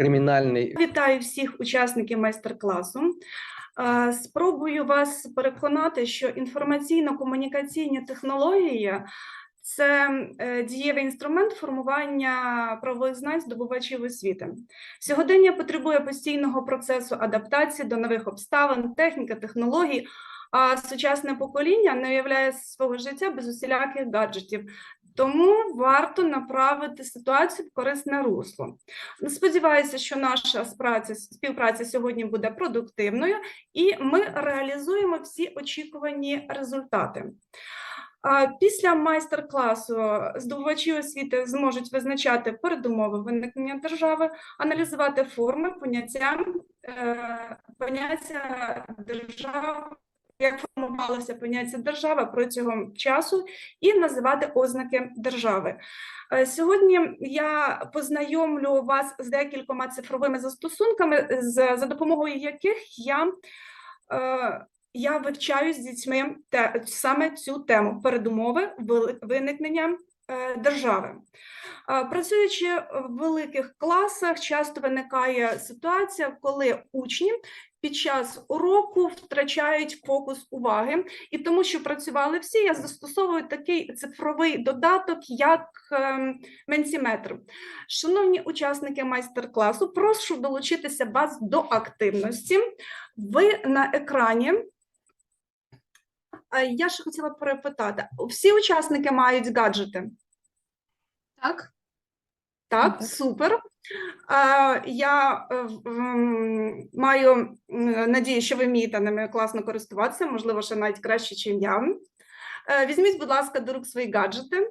кримінальний Вітаю всіх учасників майстер-класу. Спробую вас переконати, що інформаційно-комунікаційні технології це е, дієвий інструмент формування правових знань здобувачів освіти. Сьогодення потребує постійного процесу адаптації до нових обставин, техніки, технологій. А сучасне покоління не уявляє свого життя без усіляких гаджетів. Тому варто направити ситуацію в корисне русло. Сподіваюся, що наша спраця, співпраця сьогодні буде продуктивною, і ми реалізуємо всі очікувані результати. Після майстер-класу здобувачі освіти зможуть визначати передумови виникнення держави, аналізувати форми, поняття, е, поняття держави, як формувалося поняття держава протягом часу, і називати ознаки держави. Е, Сьогодні я познайомлю вас з декількома цифровими застосунками, за допомогою яких я, е, я вивчаю з дітьми те, саме цю тему передумови виникнення е, держави. Працюючи в великих класах, часто виникає ситуація, коли учні під час уроку втрачають фокус уваги, і тому, що працювали всі, я застосовую такий цифровий додаток, як ем, Менсіметр. Шановні учасники майстер-класу, прошу долучитися вас до активності. Ви на екрані. Я ще хотіла перепитати: всі учасники мають гаджети? Так, Так, Так. супер. Я е, маю надію, що ви вмієте ними класно користуватися, можливо, ще навіть краще, ніж я. Е, Візьміть, будь ласка, до рук свої гаджети.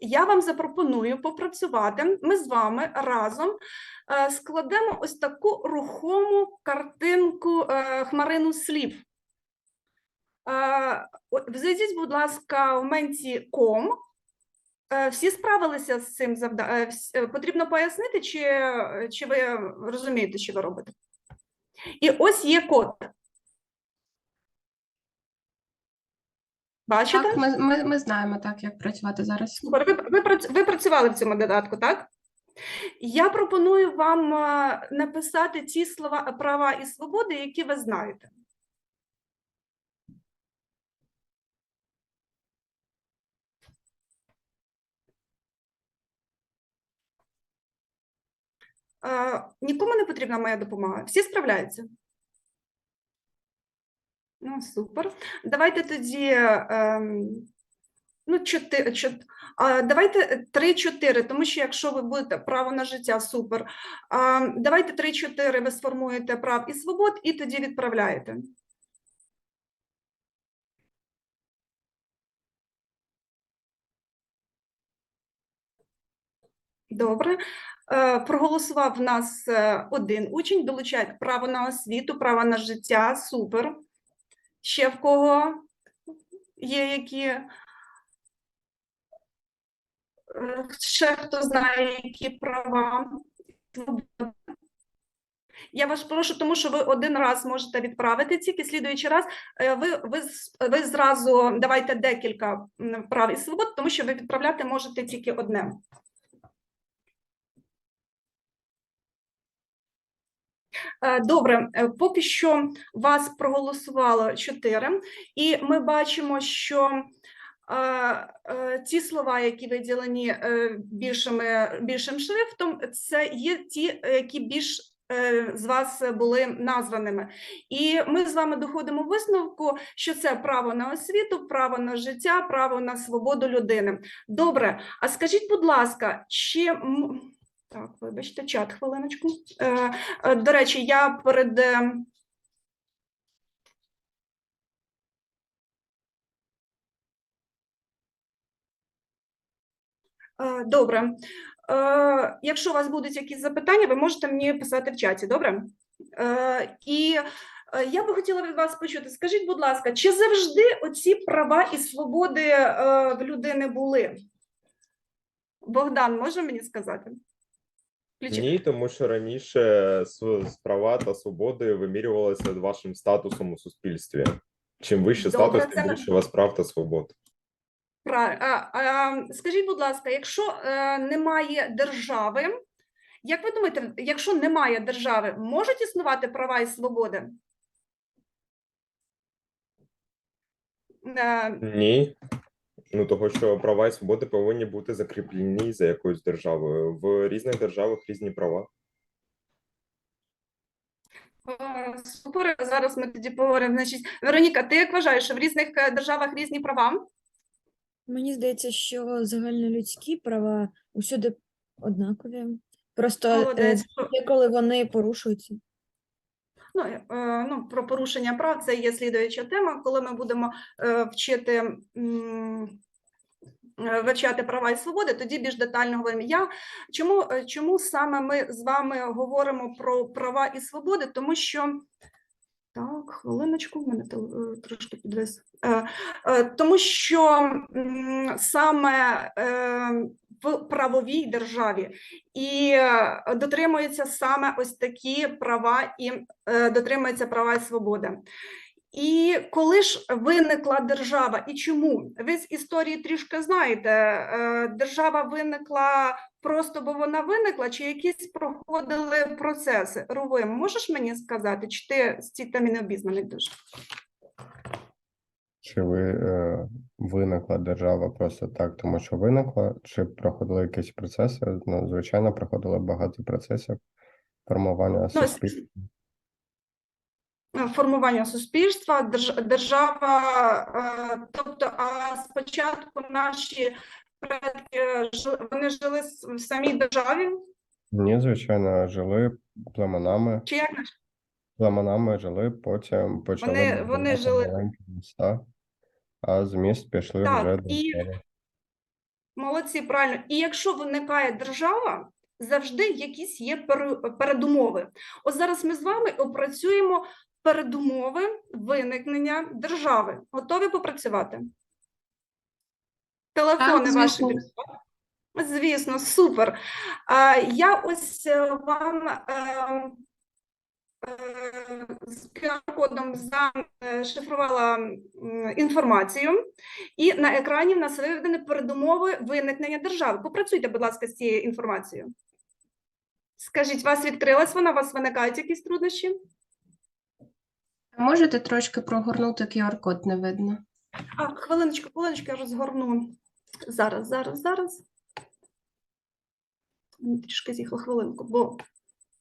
Я вам запропоную попрацювати. Ми з вами разом е, складемо ось таку рухому картинку, хмарину слів. Е, Зайдіть, будь ласка, в ком. Е, Всі справилися з цим завданням? Потрібно пояснити, чи, чи ви розумієте, що ви робите? І ось є код. Бачите? так, ми, ми, ми знаємо так, як працювати зараз. Ви, ви, ви працювали в цьому додатку, так? Я пропоную вам е, написати ті слова права і свободи, які ви знаєте. Е, Нікому не потрібна моя допомога. Всі справляються. Ну, супер. Давайте тоді. ем, Ну, чотири, чот... а, давайте 3-4, тому що якщо ви будете право на життя, супер. Давайте 3-4 ви сформуєте прав і свобод, і тоді відправляєте. Добре. Е, Проголосував в нас е, один учень, долучають право на освіту, право на життя, супер. Ще в кого є які Е, Ще хто знає, які права. Я вас прошу, тому що ви один раз можете відправити тільки слідуючий раз. Ви, ви, ви зразу давайте декілька прав і свобод, тому що ви відправляти можете тільки одне. Добре, е, поки що вас проголосувало чотири, і ми бачимо, що е, е, ті слова, які виділені е, більшими, більшим шрифтом, це є ті, е, які більш е, з вас були названими. І ми з вами доходимо висновку, що це право на освіту, право на життя, право на свободу людини. Добре, а скажіть, будь ласка, чи так, вибачте, чат хвилиночку. Е, е, До речі, я перед. е, Добре. Якщо у вас будуть якісь запитання, ви можете мені писати в чаті, добре? І я би хотіла від вас почути. Скажіть, будь ласка, чи завжди оці права і свободи в людини були? Богдан, може мені сказати? Включи. Ні, тому що раніше права та свободи вимірювалися вашим статусом у суспільстві. Чим вище Добре, статус, тим більше у вас прав та свобод. Пра- а, а, Скажіть, будь ласка, якщо е, немає держави, як ви думаєте, якщо немає держави, можуть існувати права і свободи? Е, Ні. Ну, того, що права і свободи повинні бути закріплені за якоюсь державою. В різних державах різні права. е, Супер, зараз ми тоді поговоримо. Значить, Вероніка, ти як вважаєш, що в різних е, державах різні права? Мені здається, що загальнолюдські права усюди однакові. Просто е, коли вони порушуються. Ну, е, ну, про порушення прав це є слідуюча тема, коли ми будемо е, вчити. е, Вивчати права і свободи, тоді більш детально говоримо. Я чому, е, чому саме ми з вами говоримо про права і свободи? Тому що так, хвилиночку, в мене е, трошки підвис. Е, е, Тому що саме е, в правовій державі і е, дотримуються саме ось такі права і е, дотримуються права і свободи. І коли ж виникла держава, і чому? Ви з історії трішки знаєте, е, держава виникла просто бо вона виникла, чи якісь проходили процеси? Рувим, можеш мені сказати, чи ти з цієї теми не обізнаний дуже? Чи ви е, виникла держава просто так, тому що виникла, чи проходили якісь процеси? Ну, звичайно, проходили багато процесів формування Ну, суспільства. е, формування суспільства, держ- держава, е, тобто, а спочатку наші предки вони жили в самій державі, Ні, звичайно, жили племенами, чи як? Племенами жили, потім почали Вони- вони жили- міста, а з міст пішли Так, вже до і-. Молодці, правильно. І якщо виникає держава, завжди якісь є передумови. Ось зараз ми з вами опрацюємо передумови виникнення держави. Готові попрацювати? Телефони Так, ваші. звісно. підходять? Звісно, супер. Я ось е, вам е, з QR-кодом зашифрувала інформацію. І на екрані в нас виведені передумови виникнення держави. Попрацюйте, будь ласка, з цією інформацією. Скажіть, у вас відкрилась вона, у вас виникають якісь труднощі? Можете трошки прогорнути QR-код, не видно. А, хвилиночку, хвилиночку, я розгорну. Зараз, зараз, зараз. Трішки з'їхала хвилинку, бо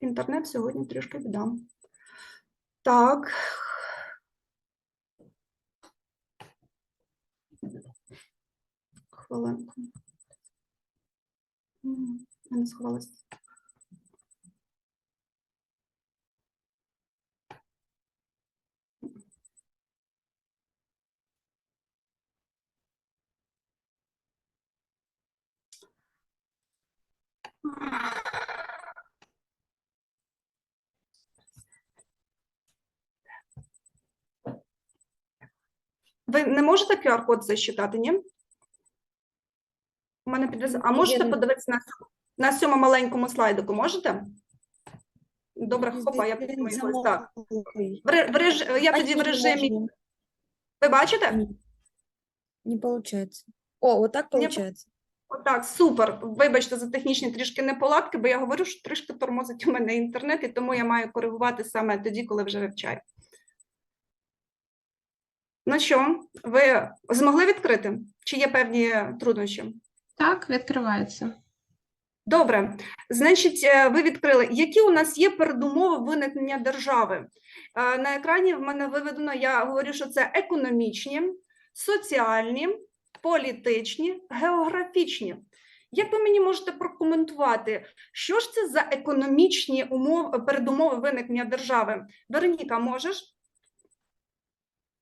інтернет сьогодні трішки віддам. Так. Хвилинку. Я не сховалась. Можете QR-код засчитати, ні? У мене підвіз... А можете подивитися на, на цьому маленькому слайдику? Можете? Добре, хопа, я здається. Так. В, в реж... Я тоді в режимі. Ви бачите? Не получается. О, вот так Не. Отак, супер. Вибачте за технічні трішки неполадки, бо я говорю, що трішки тормозить у мене інтернет, і тому я маю коригувати саме тоді, коли вже вивчаю. Ну що, ви змогли відкрити? Чи є певні труднощі? Так, відкривається. Добре, значить, е, ви відкрили. Які у нас є передумови виникнення держави? Е, На екрані в мене виведено, я говорю, що це економічні, соціальні, політичні, географічні. Як ви мені можете прокоментувати, що ж це за економічні умови, передумови виникнення держави? Вероніка, можеш?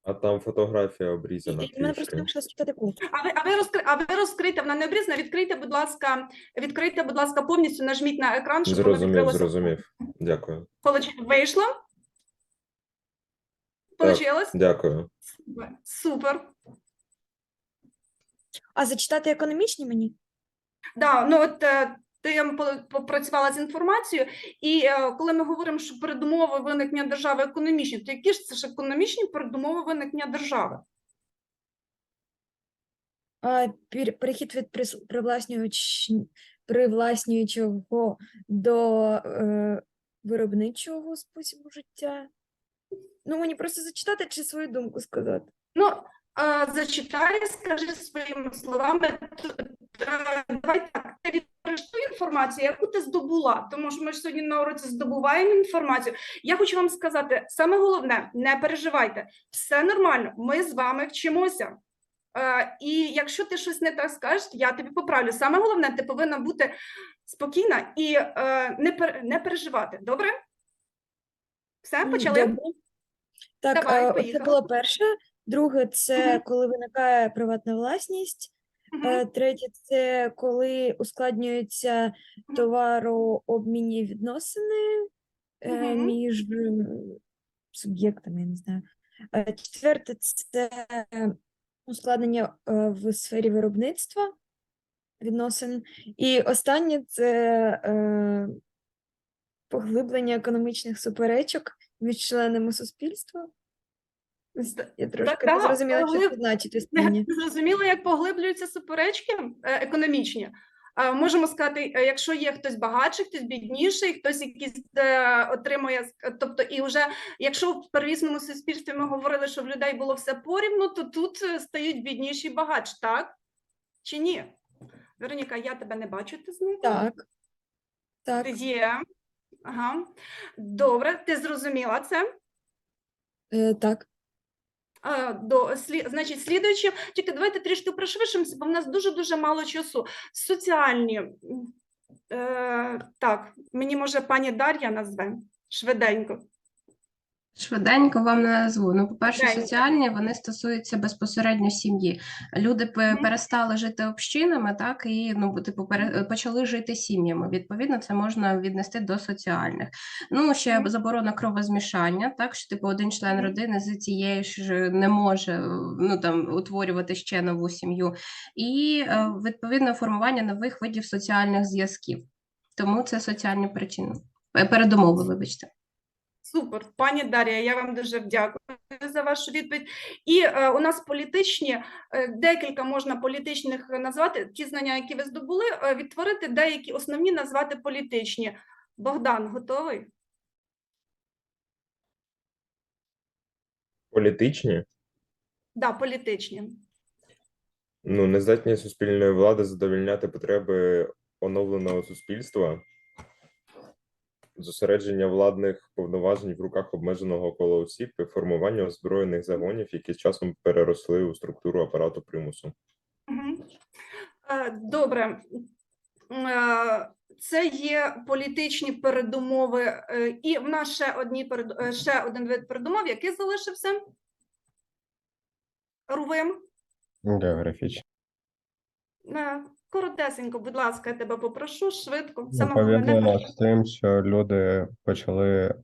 А там фотографія обрізана і мене просто трішки. вийшла спитати. А ви, а ви, розкри, а ви розкрийте, вона не обрізана, відкрийте, будь ласка, відкрийте, будь ласка, повністю, нажміть на екран, щоб воно Зрозумів, відкрилося. зрозумів. Дякую. Получ- Вийшло? Получилось? Дякую. Супер. А зачитати економічні мені? Да, ну от е, м, по- попрацювала з інформацією, і е, коли ми говоримо, що передумови виникнення держави економічні, то які ж це ж економічні передумови виникнення держави? А пір- перехід від привласнюючого до е, виробничого способу життя. Ну, мені просто зачитати чи свою думку сказати. Ну, зачитай, скажи своїми словами. Е, Давай так, ти ту інформацію, яку ти здобула, тому що ми ж сьогодні на уроці здобуваємо інформацію. Я хочу вам сказати, саме головне, не переживайте, все нормально, ми з вами вчимося. Е, І якщо ти щось не так скажеш, я тобі поправлю. Саме головне, ти повинна бути спокійна і е, не, не переживати. Добре? Все, почали? добре. Так, Давай, а, оце поїхали. було перше. Друге, це коли виникає приватна власність. Е, Третє, це коли ускладнюються товарообмінні відносини е, між е, суб'єктами, я не знаю. Четверте, це ускладнення в сфері виробництва відносин. І останнє це поглиблення економічних суперечок між членами суспільства. Я трошки да, не зрозуміла, що поглиб- це значить останнє. зрозуміло, як поглиблюються суперечки е, економічні. Можемо сказати, е, якщо є хтось багатший, хтось бідніший, хтось якийсь е, отримує, тобто, і вже якщо в первісному суспільстві ми говорили, що в людей було все порівну, то тут стають бідніші і багатші, так? Чи ні? Вероніка, я тебе не бачу, ти зникла? Так. Так. Ти є. Ага. Добре, ти зрозуміла це? Е, так. До слі, значить, слідуючи, тільки давайте трішки пришвидшимося, бо в нас дуже дуже мало часу. Соціальні е, так, мені може пані Дар'я назве швиденько. Швиденько вам назву. Ну, по-перше, Швиденько. соціальні вони стосуються безпосередньо сім'ї. Люди Мгм. перестали жити общинами, так і ну типу пере- почали жити сім'ями. Відповідно, це можна віднести до соціальних. Ну ще Мгм. заборона кровозмішання, так що типу один член Мгм. родини з цієї ж не може е, ну там утворювати ще нову сім'ю, і е, відповідно формування нових видів соціальних зв'язків. Тому це соціальні причини. Е, Передумови, вибачте. Супер, пані Дар'я, я вам дуже дякую за вашу відповідь. І е, у нас політичні, е, декілька можна політичних назвати, ті знання, які ви здобули, е, відтворити деякі основні назвати політичні. Богдан, готовий? Політичні, Да, політичні. ну, нездатність суспільної влади задовольняти потреби оновленого суспільства, зосередження владних повноважень в руках обмеженого кола осіб і формування озброєних загонів, які з часом переросли у структуру апарату примусу. Е, Добре. Е, Це є політичні передумови, е, і в нас ще одні перед- ще один вид передумов, який залишився. Рувим. Географічно. Коротесенько, будь ласка, я тебе попрошу швидко. Саме пов'язано з тим, що люди почали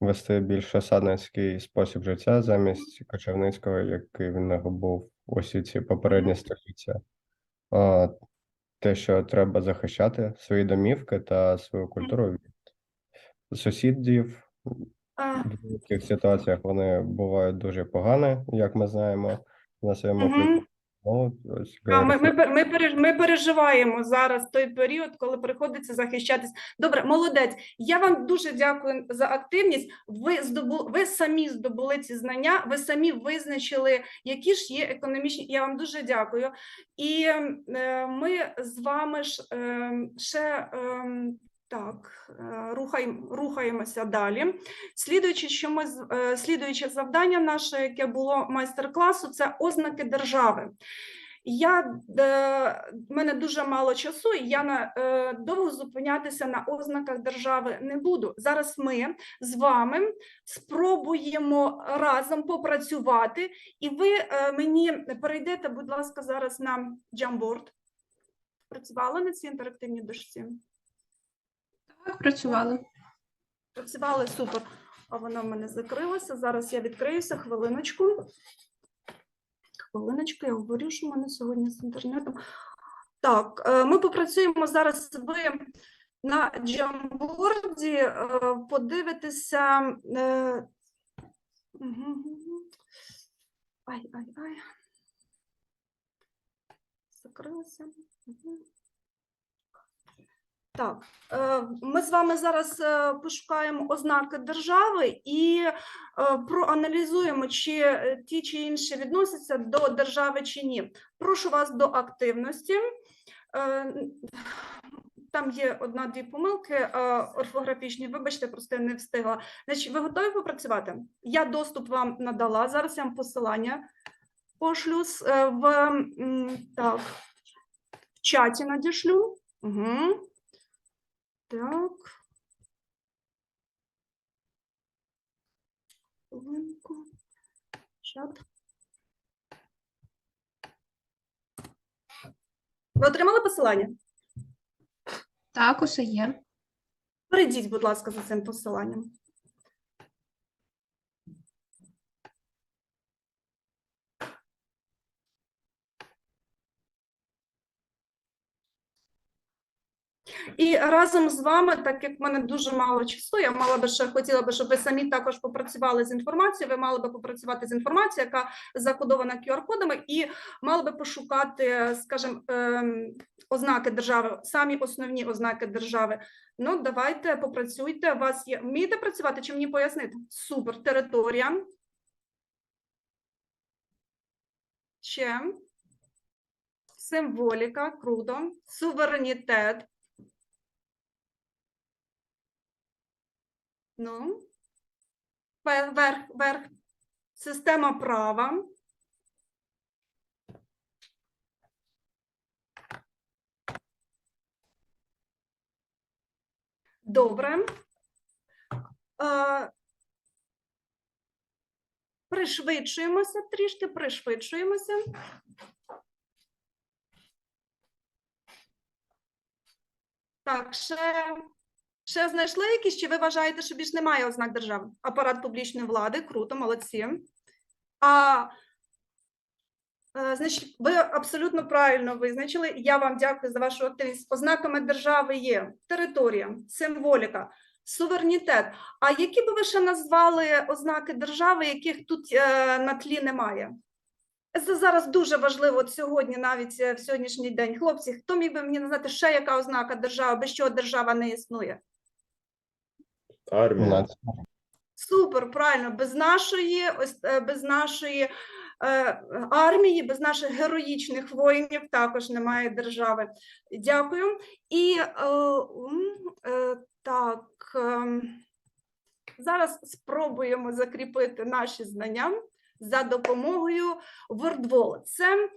вести більш осадницький спосіб життя замість кочівницького, який в них був усі ці попередні століття. Те, що треба захищати свої домівки та свою культуру від сусідів. В деяких ситуаціях вони бувають дуже погані, як ми знаємо на своєму Мгм. Ось А, ми, ми, ми, ми переживаємо зараз той період, коли приходиться захищатись. Добре, молодець. Я вам дуже дякую за активність. Ви здобу, ви самі здобули ці знання, ви самі визначили, які ж є економічні. Я вам дуже дякую. І е, ми з вами ж е, ще. Е, так, е, рухаємо, рухаємося далі. Слідуючи, що ми е, слідуюче завдання наше, яке було майстер-класу, це ознаки держави. Я е, мене дуже мало часу, і я на е, довго зупинятися на ознаках держави не буду. Зараз ми з вами спробуємо разом попрацювати, і ви е, мені перейдете, будь ласка, зараз на Jamboard. Працювали на цій інтерактивній дошці? Так, працювали. Працювали супер. А воно в мене закрилося. Зараз я відкриюся. Хвилиночку. Хвилиночку, я говорю, що в мене сьогодні з інтернетом. Так, е, ми попрацюємо зараз. Ви на Джамборді е, подивитеся. е, Так, е, ми з вами зараз е, пошукаємо ознаки держави і е, проаналізуємо, чи ті чи інші відносяться до держави чи ні. Прошу вас до активності. Там є одна-дві помилки орфографічні. Вибачте, просто я не встигла. Значить, ви готові попрацювати? Я доступ вам надала. Зараз я вам посилання пошлю в так, в чаті надішлю. Угу. Так. Хвилинку. Чат. Ви отримали посилання? Так, усе є. Перейдіть, будь ласка, за цим посиланням. І разом з вами, так як в мене дуже мало часу, я мала би ще хотіла би, щоб ви самі також попрацювали з інформацією. Ви мали би попрацювати з інформацією, яка закодована QR-кодами, і мали би пошукати, скажімо, ем, ознаки держави, самі основні ознаки держави. Ну, давайте попрацюйте. У вас є вмієте працювати чи мені пояснити? Супер, територія. Ще. Символіка, круто. Суверенітет. Ну. Ве- Верх, верх. Система права. Добре. Е, Пришвидшуємося трішки, пришвидшуємося. Так, ще, ще знайшли якісь, чи ви вважаєте, що більш немає ознак держави? Апарат публічної влади, круто, молодці. А, е, значить, ви абсолютно правильно визначили. Я вам дякую за вашу активність. Ознаками держави є територія, символіка, суверенітет. А які би ви ще назвали ознаки держави, яких тут е, на тлі немає? Це зараз дуже важливо сьогодні, навіть е, в сьогоднішній день. Хлопці, хто міг би мені назвати ще яка ознака держави, без чого держава не існує? Армія. Супер, правильно, без нашої, ось е, без нашої е, армії, без наших героїчних воїнів також немає держави. Дякую. І е, е, так, ем, зараз спробуємо закріпити наші знання за допомогою WordWall. Це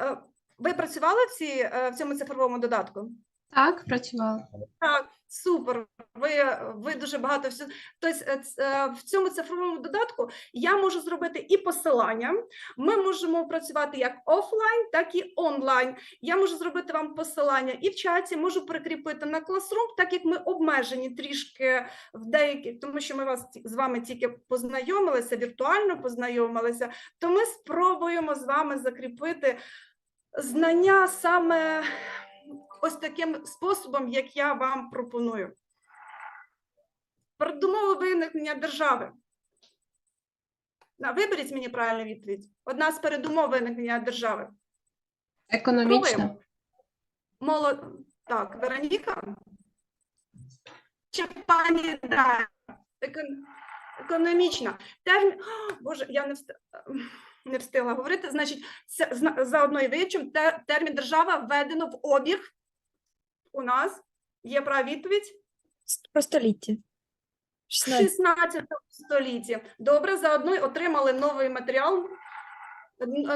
е, ви працювали в, цій, е, в цьому цифровому додатку? Так, працювала. Так, супер. Ви, ви дуже багато всього. Тобто е, е, в цьому цифровому додатку я можу зробити і посилання. Ми можемо працювати як офлайн, так і онлайн. Я можу зробити вам посилання і в чаті, можу прикріпити на Classroom, так як ми обмежені трішки в деяких, тому що ми вас з вами тільки познайомилися, віртуально познайомилися, то ми спробуємо з вами закріпити знання саме ось таким способом, як я вам пропоную. Передумови виникнення держави. Виберіть мені правильну відповідь. Одна з передумов виникнення держави. Економічно. Молод... Так, Вероніка? Чи пані да. Екон... Економічна. Термін... О, Боже, я не, вст... не встигла говорити. Значить, це заодно і вивчимо. Те- Термін держава введено в обіг у нас. Є права відповідь? Про століття. В 16. 16 столітті. Добре, заодно отримали новий матеріал,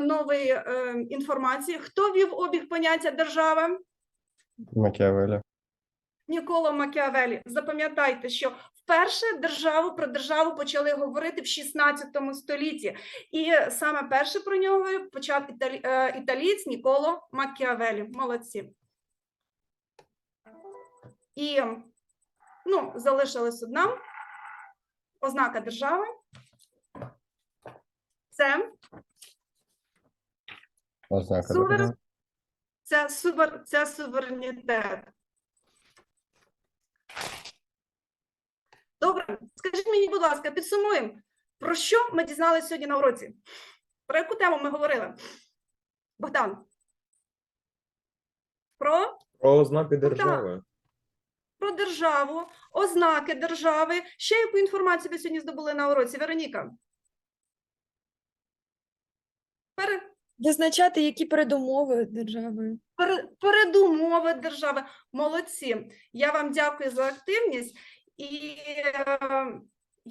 нової е, інформації. Хто вів обіг поняття держава? Макіавелі. Ніколо Макіавелі. Запам'ятайте, що вперше державу про державу почали говорити в 16 столітті, і саме перше про нього почав італі, е, італієць Ніколо Макіавелі. Молодці. І ну, залишилась одна ознака держави. Це Ознака Сувер- це, сувер, це суверенітет. Добре, скажіть мені, будь ласка, підсумуємо, про що ми дізналися сьогодні на уроці? Про яку тему ми говорили? Богдан, Про Про ознаки держави. Про державу, ознаки держави. Ще яку інформацію ви сьогодні здобули на уроці, Вероніка? Пере, Визначати, які передумови держави. Пер... передумови держави. Молодці. Я вам дякую за активність і е,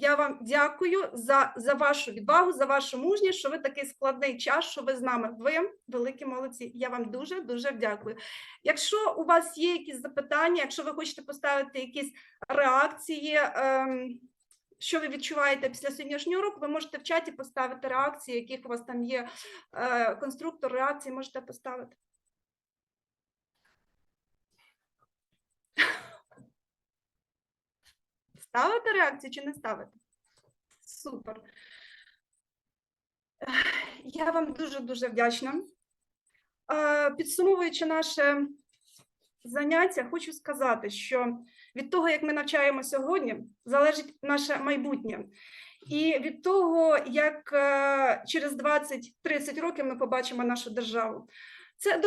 я вам дякую за, за вашу відвагу, за вашу мужність, що ви такий складний час, що ви з нами. Ви великі молодці. Я вам дуже дуже дякую. Якщо у вас є якісь запитання, якщо ви хочете поставити якісь реакції, ем, що ви відчуваєте після сьогоднішнього уроку, ви можете в чаті поставити реакції, яких у вас там є е, конструктор реакції, можете поставити. Ставите реакцію чи не ставите? Супер. Я вам дуже-дуже вдячна. Підсумовуючи наше заняття, хочу сказати, що від того, як ми навчаємо сьогодні, залежить наше майбутнє. І від того, як е, через 20-30 років ми побачимо нашу державу. Це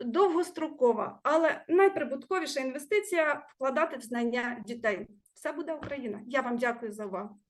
довгострокова, але найприбутковіша інвестиція вкладати в знання дітей. Все буде Україна. Я вам дякую за увагу.